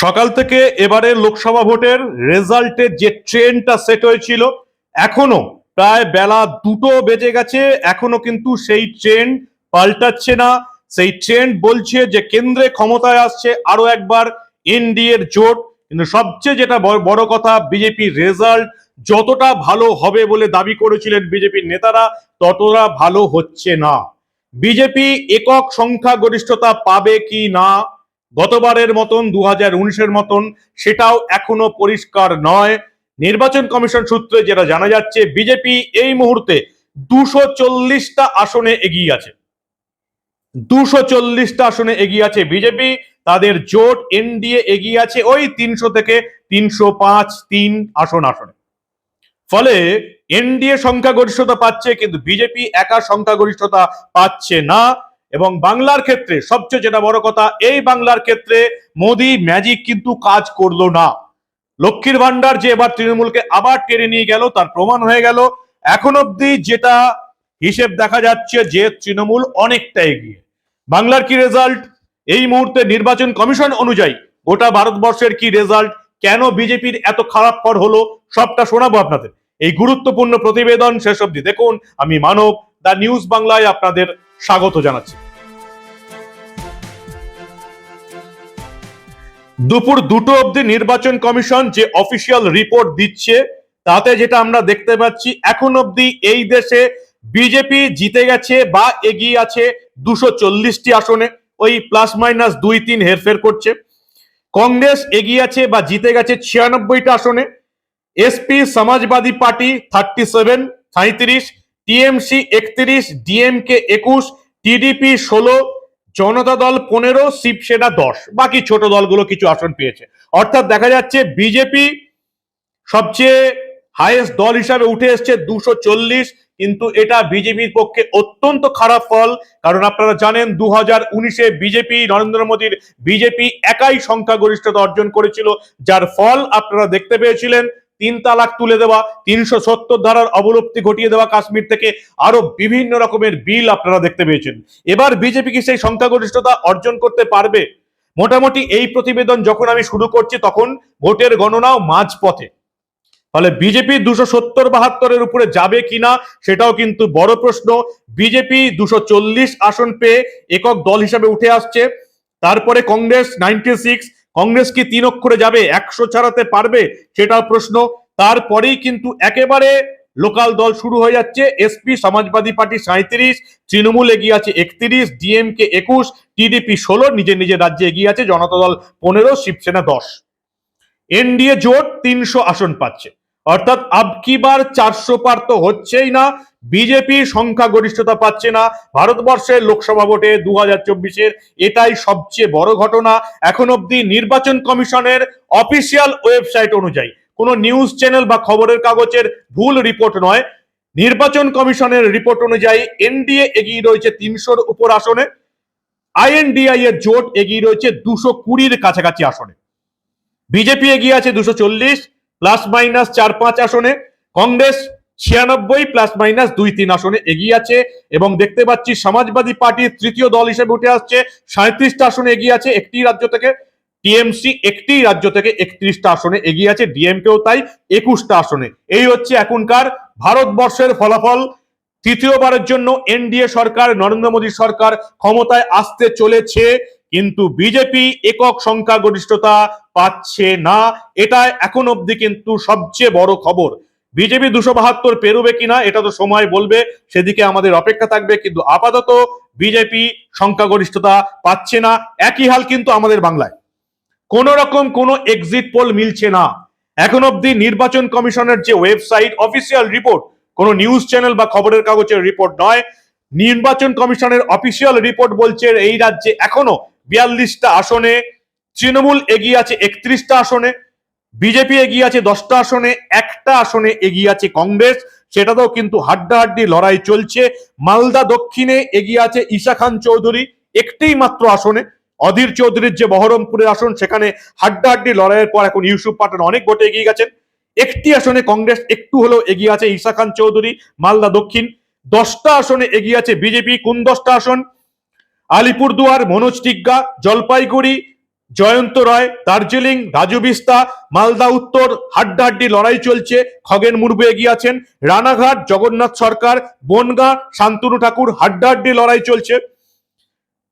সকাল থেকে এবারে লোকসভা ভোটের রেজাল্টের যে ট্রেনটা সেট হয়েছিল, এখনও প্রায় বেলা দুটো বেজে গেছে, এখনও কিন্তু সেই ট্রেন পাল্টাচ্ছে না। সেই ট্রেন্ড বলছে যে কেন্দ্রে ক্ষমতায় আসছে আরও একবার এনডিএর জোট। কিন্তু সবচেয়ে যেটা বড়- বড় কথা বিজেপির রেজাল্ট যতটা ভালো হবে বলে দাবি করেছিলেন বিজেপির নেতারা, ততটা ভালো হচ্ছে না। বিজেপি একক সংখ্যা গরিষ্ঠতা পাবে কি না গতবারের মতন দু হাজার মতন, সেটাও এখনও পরিষ্কার নয়। নির্বাচন কমিশন সূত্রে যেটা জানা যাচ্ছে, বিজেপি এই মুহূর্তে দুশো চল্লিশটা আসনে এগিয়ে আছে। দুশো চল্লিশটা আসনে এগিয়ে আছে বিজেপি, তাদের জোট এনডিএ এগিয়ে আছে ওই তিনশো থেকে তিনশো পাঁচ, তিন আসন আসনে। ফলে এনডিএ সংখ্যাগরিষ্ঠতা পাচ্ছে, কিন্তু বিজেপি একা সংখ্যাগরিষ্ঠতা পাচ্ছে না। এবং বাংলার ক্ষেত্রে সবচেয়ে যেটা বড় কথা, এই বাংলার ক্ষেত্রে মোদি ম্যাজিক কিন্তু কাজ করল না। লক্ষ্মীর ভান্ডার যে এবার তৃণমূলকে আবার টেনে নিয়ে গেল, তার প্রমাণ হয়ে গেল। এখন অব্দি যেটা হিসেব দেখা যাচ্ছে যে তৃণমূল অনেকটা এগিয়ে। বাংলার কি রেজাল্ট এই মুহূর্তে নির্বাচন কমিশন অনুযায়ী গোটা ভারতবর্ষের কি রেজাল্ট কেন বিজেপির এত খারাপ ফল হলো? সবটা শোনাবো আপনাদের। এই গুরুত্বপূর্ণ প্রতিবেদন শেষ অবধি দেখুন। আমি মানব দা নিউজ বাংলায় আপনাদের স্বাগত জানাচ্ছি। দুপুর দুটো অবধি নির্বাচন কমিশন যে অফিসিয়াল রিপোর্ট দিচ্ছে, তাতে যেটা আমরা দেখতে পাচ্ছি, এখন অবধি এই দেশে বিজেপি জিতে গেছে বা এগিয়ে আছে দুশো চল্লিশটি আসনে, ওই প্লাস মাইনাস দুই তিন হেরফের করছে। কংগ্রেস এগিয়ে আছে বা জিতে গেছে ছিয়ানব্বইটা আসনে SP Samajwadi Party thirty seven সাঁত্রিশ টিএমসি একত্রিশ, ডিএমকে একুশ, টিডিপি ষোলো, জনতা দল পনেরো, শিবসেনা দশ। বাকি ছোট দলগুলো কিছু আসন পেয়েছে। অর্থাৎ দেখা যাচ্ছে বিজেপি সবচেয়ে হাইয়েস্ট দল হিসাবে উঠে এসছে দুশো চল্লিশ, কিন্তু এটা বিজেপির পক্ষে অত্যন্ত খারাপ ফল। কারণ আপনারা জানেন দু হাজার উনিশে বিজেপি, নরেন্দ্র মোদীর বিজেপি একাই সংখ্যাগরিষ্ঠতা অর্জন করেছিল। যার ফল আপনারা দেখতে পেয়েছিলেন তিন তালাক তুলে দেওয়া, তিনশো সত্তর ধারার অবলুপ্তি ঘটিয়ে দেওয়া কাশ্মীর থেকে আরও বিভিন্ন রকমের বিল আপনারা দেখতে পেয়েছেন। এবার বিজেপি কি সেই সংখ্যাগরিষ্ঠতা অর্জন করতে পারবে? মোটামুটি এই প্রতিবেদন যখন আমি শুরু করছি, তখন ভোটের গণনাও মাঝপথে। ফলে বিজেপি দুশো সত্তর বাহাত্তরের উপরে যাবে কিনা, সেটাও কিন্তু বড় প্রশ্ন। বিজেপি দুশো চল্লিশ আসন পেয়ে একক দল হিসাবে উঠে আসছে। তারপরে কংগ্রেস নাইনটি সিক্স কংগ্রেস কি তিন অক্ষরে যাবে, একশো ছাড়াতে পারবে? সেটাও প্রশ্ন। তারপরেই কিন্তু একেবারে লোকাল দল শুরু হয়ে যাচ্ছে। এসপি সমাজবাদী পার্টি সাঁত্রিশ তৃণমূল এগিয়ে আছে একত্রিশ, ডিএমকে একুশ, টিডিপি ষোলো, নিজের নিজের রাজ্যে এগিয়ে আছে জনতা দল পনেরো, শিবসেনা দশ। এনডিএ জোট তিনশো আসন পাচ্ছে। অর্থাৎ আবকিবার চারশো পার তো হচ্ছেই না। বিজেপি সংখ্যাগরিষ্ঠতা পাচ্ছে না। ভারতবর্ষের লোকসভা ভোটে দু হাজার চব্বিশের এটাই সবচেয়ে বড় ঘটনা। এখন অবধি নির্বাচন কমিশনের অফিসিয়াল ওয়েবসাইট অনুযায়ী, কোনো নিউজ চ্যানেল বা খবরের কাগজের ভুল রিপোর্ট নয়। নির্বাচন কমিশনের রিপোর্ট অনুযায়ী এনডিএ এগিয়ে রয়েছে তিনশোর উপর আসনে। আইএনডিআই এর জোট এগিয়ে রয়েছে দুশো কুড়ির কাছাকাছি আসনে। বিজেপি এগিয়ে আছে দুশো চল্লিশ, প্লাস মাইনাস চার পাঁচ আসনে। কংগ্রেস ছিয়ানব্বই প্লাস মাইনাস দুই তিন আসনে এগিয়ে আছে এবং দেখতে পাচ্ছি সমাজবাদী পার্টির তৃতীয় দল হিসেবে উঠে আসছে। সাঁত্রিশটা আসনে এগিয়ে আছে একটি রাজ্য থেকে, টিএমসি একটি রাজ্য থেকে একত্রিশটা আসনে এগিয়ে আছে, ডিএমকেও তাই একুশটা আসনে। এই হচ্ছে এখনকার ভারতবর্ষের ফলাফল। তৃতীয়বারের জন্য এনডিএ সরকার, নরেন্দ্র মোদী সরকার ক্ষমতায় আসতে চলেছে, কিন্তু বিজেপি একক সংখ্যাগরিষ্ঠতা পাচ্ছে না। এটা এখন অবধি কিন্তু সবচেয়ে বড় খবর। বিজেপি দুশো বাহাত্তর পেরোবে কিনা এটা তো সময় বলবে, সেদিকে আমাদের অপেক্ষা থাকবে, কিন্তু আপাতত বিজেপি সংখ্যাগরিষ্ঠতা পাচ্ছে না। একই হাল কিন্তু আমাদের বাংলায়। কোন রকম কোনো এক্সিট পোল মিলছে না। এখন অবধি নির্বাচন কমিশনের যে ওয়েবসাইট অফিসিয়াল রিপোর্ট কোনো নিউজ চ্যানেল বা খবরের কাগজের রিপোর্ট নয়, নির্বাচন কমিশনের অফিসিয়াল রিপোর্ট বলছে এই রাজ্যে এখনও বিয়াল্লিশটা আসনে, তৃণমূল এগিয়ে আছে একত্রিশটা আসনে। বিজেপি এগিয়ে আছে দশটা আসনে, একটা আসনে এগিয়ে আছে কংগ্রেস, সেটাতেও কিন্তু হাড্ডাহাড্ডি লড়াই চলছে। মালদা দক্ষিণে এগিয়ে আছে ঈশা খান চৌধুরী একটি মাত্র আসনে। অধীর চৌধুরীর যে বহরমপুরের আসন, সেখানে হাড্ডাহাড্ডি লড়াইয়ের পর এখন ইউসুফ পাঠান অনেক ভোটে এগিয়ে গেছেন। একটি আসনে কংগ্রেস, একটু হলেও এগিয়ে আছে ঈশা খান চৌধুরী, মালদা দক্ষিণ। দশটা আসনে এগিয়ে আছে বিজেপি, কোন দশটা আসন? আলিপুরদুয়ার, মনোজ টিগ্গা, জলপাইগুড়ি জয়ন্ত রায়, দার্জিলিং, রাজু বিস্তা, মালদা, উত্তর, হাড্ডাহাড্ডি লড়াই চলছে, খগেন মুর্মু এগিয়ে আছেন, রানাঘাট, জগন্নাথ সরকার, বনগা, শান্তনু ঠাকুর, হাড্ডাহাড্ডি লড়াই চলছে,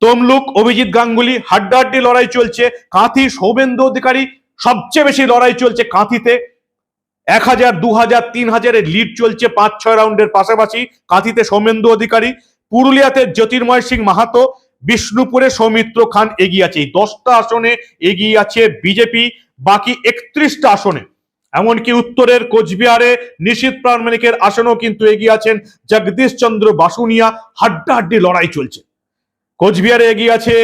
তমলুক, অভিজিৎ গাঙ্গুলি, হাড্ডাহাড্ডি লড়াই চলছে, কাঁথি, সৌমেন্দু অধিকারী, সবচেয়ে বেশি লড়াই চলছে কাঁথিতে, এক হাজার, দু হাজার, তিন হাজারের লিড চলছে পাঁচ, ছয় রাউন্ডের পাশাপাশি, কাঁথিতে সৌমেন্দু অধিকারী, পুরুলিয়াতে জ্যোতির্ময় সিং মাহাতো বিষ্ণুপুরে সৌমিত্র খান এগিয়ে আছে এই দশটা আসনে এগিয়ে আছে বিজেপি, বাকি একত্রিশটা আসনে। এমনকি উত্তরের কোচবিহারে নিশীত প্রামাণিকের আসনেও কিন্তু এগিয়ে আছেন জগদীশ চন্দ্র বাসুনিয়া। হাড্ডাহাড্ডি লড়াই চলছে। কোচবিহারে এগিয়ে আছে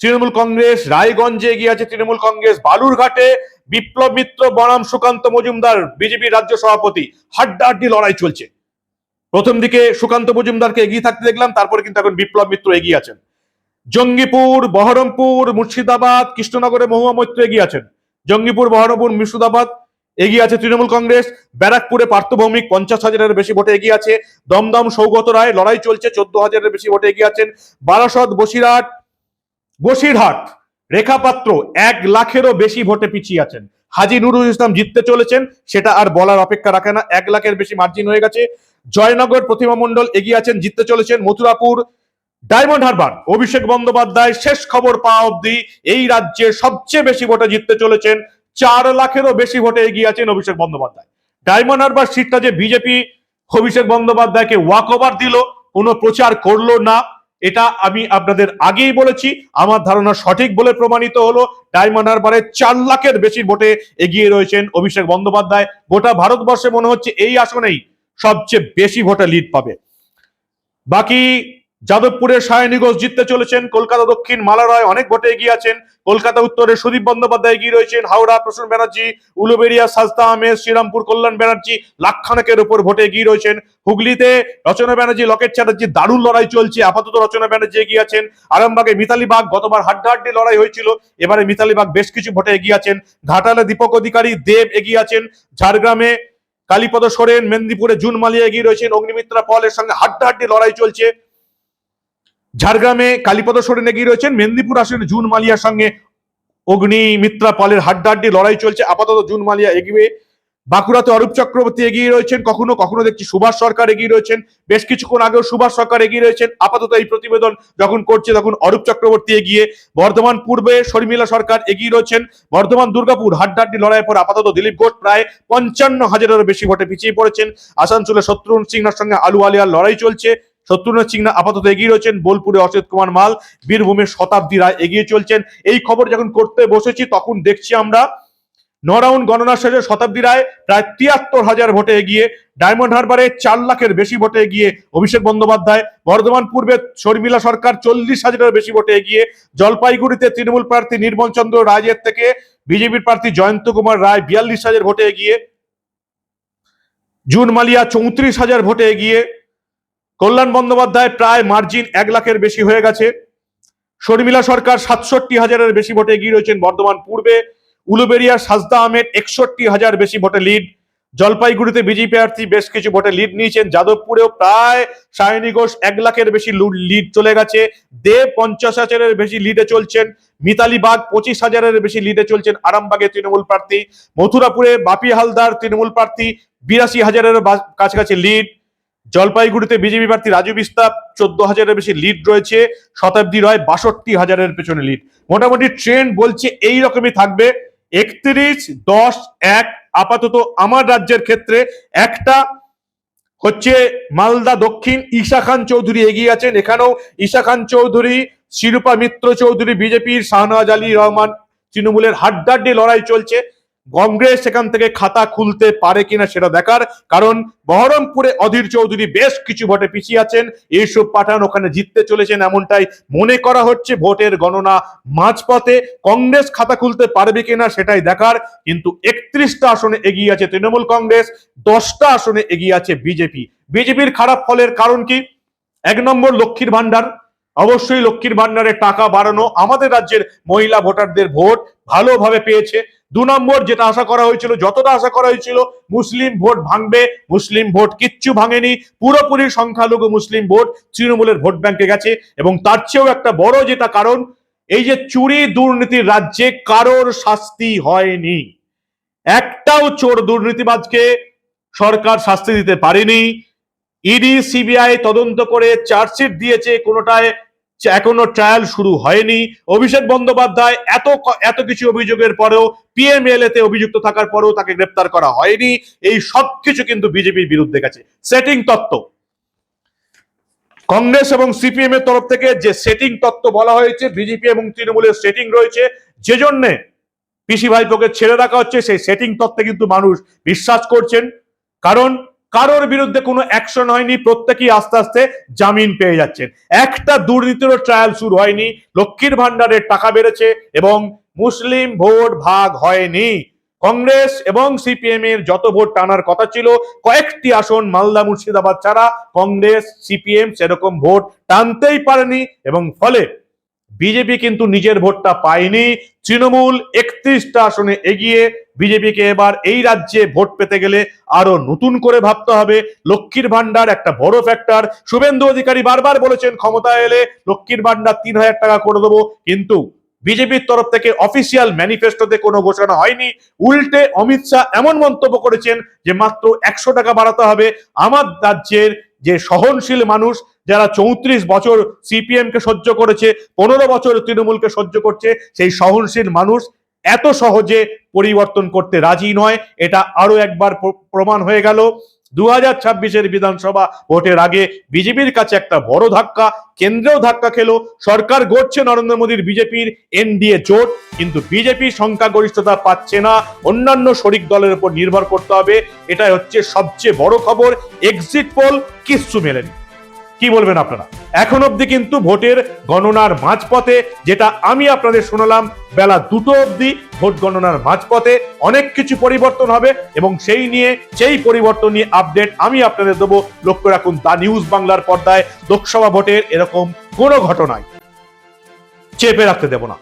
তৃণমূল কংগ্রেস, রায়গঞ্জে এগিয়ে আছে তৃণমূল কংগ্রেস, বালুরঘাটে বিপ্লব মিত্র, বনাম সুকান্ত মজুমদার, বিজেপি রাজ্য সভাপতি। হাড্ডাহাড্ডি লড়াই চলছে। প্রথম দিকে সুকান্ত মজুমদারকে এগিয়ে থাকতে দেখলাম, তারপরে কিন্তু এখন বিপ্লব মিত্র এগিয়ে আছেন। জঙ্গিপুর, বহরমপুর, মুর্শিদাবাদ, কৃষ্ণনগরে মহুয়া মৈত্র এগিয়ে আছেন। জঙ্গিপুর, বহরমপুর, মুর্শিদাবাদ এগিয়ে আছে তৃণমূল কংগ্রেস। ব্যারাকপুরে পার্থভৌমিক পঞ্চাশ হাজারের বেশি ভোটে এগিয়ে আছে। দমদম সৌগত রায় লড়াই চলছে, চোদ্দ হাজারের বেশি ভোটে এগিয়ে আছেন। বারাসত, বসিরহাট বসিরহাট রেখা পাত্র এক লাখেরও বেশি ভোটে পিছিয়ে আছেন। হাজি নুরুল ইসলাম জিততে চলেছেন, সেটা আর বলার অপেক্ষা রাখে না। এক লাখের বেশি মার্জিন হয়ে গেছে। জয়নগর প্রতিমা মণ্ডল এগিয়ে আছেন, জিততে চলেছেন। মথুরাপুর ডায়মন্ড হারবার অভিষেক বন্দ্যোপাধ্যায় শেষ খবর পাওয়া অবধি এই রাজ্যে সবচেয়ে বেশি ভোটে জিততে চলেছেন, চার লাখেরও বেশি ভোটে এগিয়ে আছেন অভিষেক বন্দ্যোপাধ্যায়। ডায়মন্ড হারবার সিটটা যে বিজেপি অভিষেক বন্দ্যোপাধ্যায়কে ওয়াক ওভার দিল, কোনো প্রচার করল না, এটা আমি আপনাদের আগেই বলেছি, আমার ধারণা সঠিক বলে প্রমাণিত হলো ডায়মন্ড হারবারে চার লাখের বেশি ভোটে এগিয়ে রয়েছেন অভিষেক বন্দ্যোপাধ্যায়। গোটা ভারতবর্ষে মনে হচ্ছে এই আসনেই সবচেয়ে বেশি ভোটে লিড পাবে। বাকি যাদবপুরের সায়নী ঘোষ জিততে চলেছেন, কলকাতা দক্ষিণ মালা রায় অনেক ভোটে এগিয়ে আছেন, কলকাতা উত্তরে সুদীপ বন্দ্যোপাধ্যায় এগিয়ে রয়েছেন, হাওড়া প্রসূন ব্যানার্জি, উলুবেড়িয়া সাজদা আহমেদ, শ্রীরামপুর কল্যাণ ব্যানার্জি লাখখানেকের উপর ভোটে এগিয়ে রয়েছেন। হুগলিতে রচনা ব্যানার্জি লকেট চ্যাটার্জি, দারুণ লড়াই চলছে, আপাতত রচনা ব্যানার্জি এগিয়ে আছেন। আরামবাগে মিতালি বাগ গতবার হাড্ডাহাড্ডি লড়াই হয়েছিল, এবারে মিতালি বাগ বেশ কিছু ভোটে এগিয়ে আছেন। ঘাটালে দীপক অধিকারী, দেব এগিয়ে আছেন। ঝাড়গ্রামে কালীপদ সোরেন, মেদিনীপুরে জুন মালিয়া এগিয়ে রয়েছেন, অগ্নিমিত্রা পলের সঙ্গে হাড্ডাহাড্ডি লড়াই চলছে। ঝাড়গ্রামে কালীপদ সোরেন এগিয়ে রয়েছেন, মেদিনীপুর আসনে জুন মালিয়ার সঙ্গে অগ্নি মিত্রা পালের হাড্ডাহাড্ডি, লড়াই চলছে, আপাতত জুন মালিয়া এগিয়ে। বাঁকুড়াতে অরূপ চক্রবর্তী এগিয়ে রয়েছেন, কখনো কখনো দেখছি সুভাষ সরকার এগিয়ে রয়েছেন, বেশ কিছুক্ষণ আগেও সুভাষ সরকার এগিয়ে রয়েছেন, আপাতত এই প্রতিবেদন যখন করছে তখন অরূপ চক্রবর্তী এগিয়ে, বর্ধমান পূর্বে শর্মিলা সরকার এগিয়ে রয়েছেন, বর্ধমান দুর্গাপুর হাড্ডাহাড্ডি লড়াইয়ের পর আপাতত দিলীপ ঘোষ প্রায় পঞ্চান্ন হাজারেরও বেশি ভোটে পিছিয়ে পড়েছেন, আসানসোলে শত্রুঘ্ন সিংহার সঙ্গে আলু আলিয়ার লড়াই চলছে শত্রুঘ্ন সিংহা আপাতত এগিয়ে রয়েছেন। বোলপুরে অসিত কুমার মাল, বীরভূমের শতাব্দী রায় এগিয়ে চলছেন। এই খবর যখন করতে বসেছি, তখন দেখছি আমরা নরাউন গণনা শেষে শতাব্দী রায় প্রায় তিয়াত্তর হাজার ভোটে এগিয়ে, ডায়মন্ড হারবারে চার লাখের বেশি ভোটে এগিয়ে অভিষেক বন্দ্যোপাধ্যায়, বর্ধমান পূর্বে শর্মিলা সরকার চল্লিশ হাজারের বেশি ভোটে এগিয়ে, জলপাইগুড়িতে তৃণমূল প্রার্থী নির্মল চন্দ্র রাজের থেকে বিজেপির প্রার্থী জয়ন্ত কুমার রায় বিয়াল্লিশ হাজার ভোটে এগিয়ে জুন মালিয়া চৌত্রিশ হাজার ভোটে এগিয়ে কল্যাণ বন্দ্যোপাধ্যায় প্রায় মার্জিন এক লাখের বেশি হয়ে গেছে। শর্মিলা সরকার সাতষট্টি হাজারের বেশি ভোটে এগিয়ে রয়েছেন বর্ধমান পূর্বে। উলুবেড়িয়া সাজদা আহমেদ একষট্টি হাজার বেশি ভোটে লিড জলপাইগুড়িতে বিজেপি প্রার্থী বেশ কিছু ভোটে লিড নিয়েছেন। যাদবপুরেও প্রায় সায়নী ঘোষ এক লাখের বেশি লিড চলে গেছে। দে পঞ্চাশ হাজারের বেশি লিডে চলছেন। মিতালি বাগ পঁচিশ হাজারের বেশি লিডে চলছেন আরামবাগে তৃণমূল প্রার্থী। মথুরাপুরে বাপি হালদার তৃণমূল প্রার্থী। বিরাশি হাজারের কাছাকাছি লিড জলপাইগুড়িতে বিজেপি প্রার্থী রাজু বিস্তাপ চোদ্দ হাজারের বেশি লিড রয়েছে শতাব্দী রয় বাষট্টি হাজারের পেছনে লিড মোটামুটি ট্রেন্ড বলছে এই রকমই থাকবে। একত্রিশ, দশ, এক, আপাতত আমার রাজ্যের ক্ষেত্রে একটা হচ্ছে মালদা দক্ষিণ, ঈশা খান চৌধুরী এগিয়ে আছেন। এখানেও ঈশা খান চৌধুরী, শিরূপা মিত্র চৌধুরী, বিজেপির শাহনওয়াজ আলী রহমান, তৃণমূলের হাড্ডাড্ডি লড়াই চলছে। কংগ্রেস সেখান থেকে খাতা খুলতে পারে কিনা সেটা দেখার কারণ বহরমপুরে অধীর চৌধুরী বেশ কিছু ভোটে পিছিয়ে আছেন। এইসব পাঠান ওখানে জিততে চলেছেন এমনটাই মনে করা হচ্ছে ভোটের গণনা মাঝপথে। কংগ্রেস খাতা খুলতে পারবে কিনা সেটাই দেখার। কিন্তু একত্রিশটা আসনে এগিয়ে আছে তৃণমূল কংগ্রেস, দশটা আসনে এগিয়ে আছে বিজেপি। বিজেপির খারাপ ফলের কারণ কি? এক নম্বর লক্ষ্মীর ভান্ডার অবশ্যই লক্ষ্মীর ভান্ডারের টাকা বাড়ানো আমাদের রাজ্যের মহিলা ভোটারদের ভোট ভালোভাবে পেয়েছে। দু নম্বর যেটা আশা করা হয়েছিল, যতটা আশা করা হয়েছিল, মুসলিম ভোট ভাঙবে, মুসলিম ভোট কিচ্ছু ভাঙেনি, পুরোপুরি সংখ্যালঘু মুসলিম ভোট তৃণমূলের ভোট ব্যাংকে গেছে, এবং তার চেয়েও একটা বড় যেটা কারণ, এই যে চুরি দুর্নীতির রাজ্যে কারোর শাস্তি হয়নি। একটাও চোর দুর্নীতিবাজকে সরকার শাস্তি দিতে পারেনি। ইডি, সিবিআই তদন্ত করে চার্জশিট দিয়েছে কোনোটায় এখনও ট্রায়াল শুরু হয়নি। অভিষেক বন্দ্যোপাধ্যায় এত এত কিছু অভিযোগের পরেও পিএমএলএ তে অভিযুক্ত থাকার পরেও তাকে গ্রেপ্তার করা হয়নি। এই সব কিছু কিন্তু বিজেপির বিরুদ্ধে গেছে। সেটিং তত্ত্ব। কংগ্রেস এবং সিপিএম এর তরফ থেকে যে সেটিং তত্ত্ব বলা হয়েছে বিজেপি এবং তৃণমূলের সেটিং রয়েছে, যে জন্যে পিসি ভাইপোকে ছেড়ে রাখা হচ্ছে, সেই সেটিং তত্ত্বে কিন্তু মানুষ বিশ্বাস করছেন। কারণ কারোর বিরুদ্ধে কোনো অ্যাকশন হয়নি, প্রত্যেকেই আস্তে আস্তে জামিন পেয়ে যাচ্ছেন। একটা দুর্নীতিরও ট্রায়াল শুরু হয়নি, লক্ষ্মীর ভান্ডারের টাকা বেড়েছে এবং মুসলিম ভোট ভাগ হয়নি। কংগ্রেস এবং সিপিএম এর যত ভোট টানার কথা ছিল, কয়েকটি আসন মালদা মুর্শিদাবাদ ছাড়া কংগ্রেস, সিপিএম সেরকম ভোট টানতেই পারেনি এবং ফলে বিজেপি কিন্তু নিজের ভোটটা পায়নি। তৃণমূল একত্রিশটা আসনে এগিয়ে বিজেপিকে এবার এই রাজ্যে ভোট পেতে গেলে আরও নতুন করে ভাবতে হবে। লক্ষ্মীর ভান্ডার একটা বড় ফ্যাক্টর শুভেন্দু অধিকারী বারবার বলেছেন ক্ষমতা এলে লক্ষ্মীর ভান্ডার তিন হাজার টাকা করে দেবো। কিন্তু বিজেপির তরফ থেকে অফিসিয়াল ম্যানিফেস্টোতে কোনো ঘোষণা হয়নি। উল্টে অমিত শাহ এমন মন্তব্য করেছেন যে, মাত্র একশো টাকা বাড়াতে হবে। আমার রাজ্যের যে সহনশীল মানুষ, যারা চৌত্রিশ বছর সিপিএম কে সহ্য করেছে, পনেরো বছর তৃণমূলকে সহ্য করছে, সেই সহনশীল মানুষ এত সহজে পরিবর্তন করতে রাজি নয়। এটা আরও একবার প্রমাণ হয়ে গেল। দু হাজার ছাব্বিশের বিধানসভা ভোটের আগে বিজেপির কাছে একটা বড় ধাক্কা, কেন্দ্রেও ধাক্কা খেলো। সরকার গড়ছে নরেন্দ্র মোদীর বিজেপির এনডিএ জোট, কিন্তু বিজেপি সংখ্যাগরিষ্ঠতা পাচ্ছে না। অন্যান্য শরিক দলের উপর নির্ভর করতে হবে। এটাই হচ্ছে সবচেয়ে বড় খবর। এক্সিট পোল কিচ্ছু মেলেনি। কি বলবেন আপনারা? এখন অবধি কিন্তু ভোটের গণনার মাঝপথে, যেটা আমি আপনাদের শোনালাম, বেলা দুটো অবধি ভোট গণনার মাঝপথে অনেক কিছু পরিবর্তন হবে এবং সেই নিয়ে, সেই পরিবর্তন নিয়ে আপডেট আমি আপনাদের দেবো। লক্ষ্য রাখুন, দা নিউজ বাংলার পর্দায় লোকসভা ভোটের এরকম কোনো ঘটনায় চেপে রাখতে দেব না।